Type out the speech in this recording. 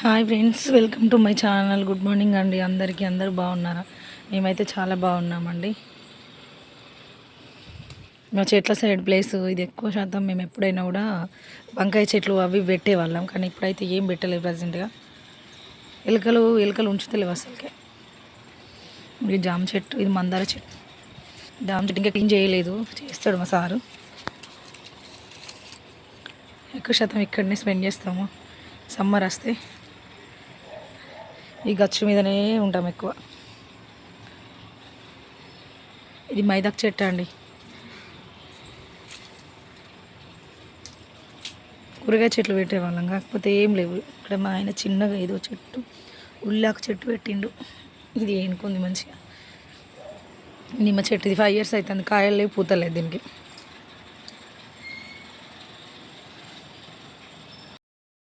Hi friends welcome to my channel. Good morning అండి. అందరికీ అందరూ బాగున్నారా? మేమైతే చాలా బాగున్నామండి. మా చెట్ల సైడ్ ప్లేస్ ఇది ఎక్కువ శాతం మేము ఎప్పుడైనా కూడా వంకాయ చెట్లు అవి పెట్టేవాళ్ళం. కానీ ఇప్పుడైతే ఏం పెట్టలేదు ప్రజెంట్గా. ఎలుకలు ఎలుకలు ఉంచుతలేవు అసలుకే. ఇది జామ చెట్టు ఇది మందార చెట్టు. జామ చెట్టు ఇంకా క్లీన్ చేయలేదు. చేస్తాడు మా సారు. ఎక్కువ శాతం ఇక్కడనే స్పెండ్ చేస్తాము. సమ్మర్ వస్తే. ఈ గచ్చు మీదనే ఉంటాం ఎక్కువ. ఇది మైదాకు చెట్టు అండి. కూరగాయ చెట్లు పెట్టేవాళ్ళం కాకపోతే ఏం లేవు. ఇక్కడ మా ఆయన చిన్నగా ఏదో చెట్టు ఉల్లాకు చెట్టు పెట్టిండు. ఇది ఏనుకుంది మంచిగా. నిమ్మ చెట్టు ఇది ఫైవ్ ఇయర్స్ అవుతుంది కాయలు లేవు పూతలేదు దీనికి.